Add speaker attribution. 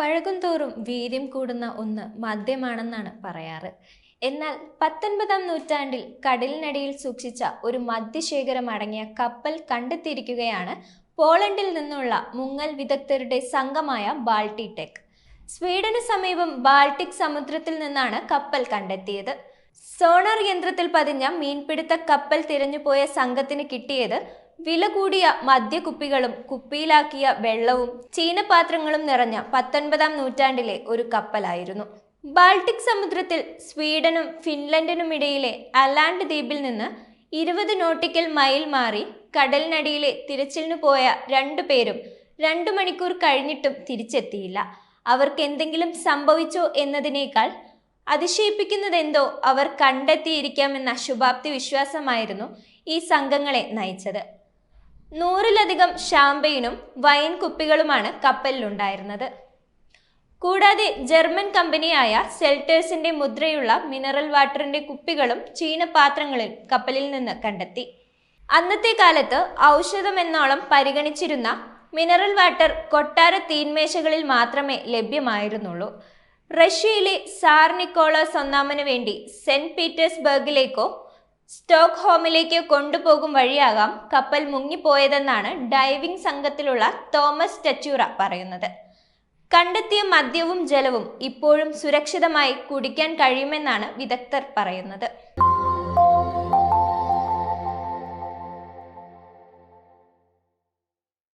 Speaker 1: പഴകുംതോറും വീര്യം കൂടുന്ന ഒന്ന് മദ്യമാണെന്നാണ് പറയാറ്. എന്നാൽ പത്തൊൻപതാം നൂറ്റാണ്ടിൽ കടലിനടിയിൽ സൂക്ഷിച്ച ഒരു മദ്യശേഖരം അടങ്ങിയ കപ്പൽ കണ്ടെത്തിയിരിക്കുകയാണ് പോളണ്ടിൽ നിന്നുള്ള മുങ്ങൽ വിദഗ്ധരുടെ സംഘമായ ബാൾട്ടി ടെക് സ്വീഡന് സമീപം ബാൾട്ടിക് സമുദ്രത്തിൽ നിന്നാണ് കപ്പൽ കണ്ടെത്തിയത്. സോണർ യന്ത്രത്തിൽ പതിഞ്ഞ മീൻപിടുത്ത കപ്പൽ തിരഞ്ഞുപോയ സംഘത്തിന് കിട്ടിയത് വില കൂടിയ മദ്യക്കുപ്പികളും കുപ്പിയിലാക്കിയ വെള്ളവും ചീനപാത്രങ്ങളും നിറഞ്ഞ പത്തൊൻപതാം നൂറ്റാണ്ടിലെ ഒരു കപ്പലായിരുന്നു. ബാൾട്ടിക് സമുദ്രത്തിൽ സ്വീഡനും ഫിൻലൻഡിനും ഇടയിലെ അലാൻഡ് ദ്വീപിൽ നിന്ന് ഇരുപത് നോട്ടിക്കൽ മൈൽ മാറി കടലിനടിയിലെ തിരച്ചിലിന് പോയ രണ്ടു പേരും രണ്ടു മണിക്കൂർ കഴിഞ്ഞിട്ടും തിരിച്ചെത്തിയില്ല. അവർക്ക് എന്തെങ്കിലും സംഭവിച്ചോ എന്നതിനേക്കാൾ അതിശയിപ്പിക്കുന്നതെന്തോ അവർ കണ്ടെത്തിയിരിക്കാമെന്ന ശുഭാപ്തി വിശ്വാസമായിരുന്നു ഈ സംഘങ്ങളെ നയിച്ചത്. നൂറിലധികം ഷാമ്പയിനും വൈൻ കുപ്പികളുമാണ് കപ്പലിലുണ്ടായിരുന്നത്. കൂടാതെ ജർമ്മൻ കമ്പനിയായ സെൽറ്റേഴ്സിന്റെ മുദ്രയുള്ള മിനറൽ വാട്ടറിന്റെ കുപ്പികളും ചീനപാത്രങ്ങളിൽ കപ്പലിൽ നിന്ന് കണ്ടെത്തി. അന്നത്തെ കാലത്ത് ഔഷധമെന്നോളം പരിഗണിച്ചിരുന്ന മിനറൽ വാട്ടർ കൊട്ടാര തീന്മേശകളിൽ മാത്രമേ ലഭ്യമായിരുന്നുള്ളൂ. റഷ്യയിലെ സാർ നിക്കോളാസ് ഒന്നാമന് വേണ്ടി സെന്റ് പീറ്റേഴ്സ്ബർഗിലേക്കോ സ്റ്റോക്ക് ഹോമിലേക്ക് കൊണ്ടുപോകും വഴിയാകാം കപ്പൽ മുങ്ങിപ്പോയതെന്നാണ് ഡൈവിംഗ് സംഘത്തിലുള്ള തോമസ് ടച്ചൂറ പറയുന്നത്. കണ്ടെത്തിയ മദ്യവും ജലവും ഇപ്പോഴും സുരക്ഷിതമായി കുടിക്കാൻ കഴിയുമെന്നാണ് വിദഗ്ധർ പറയുന്നത്.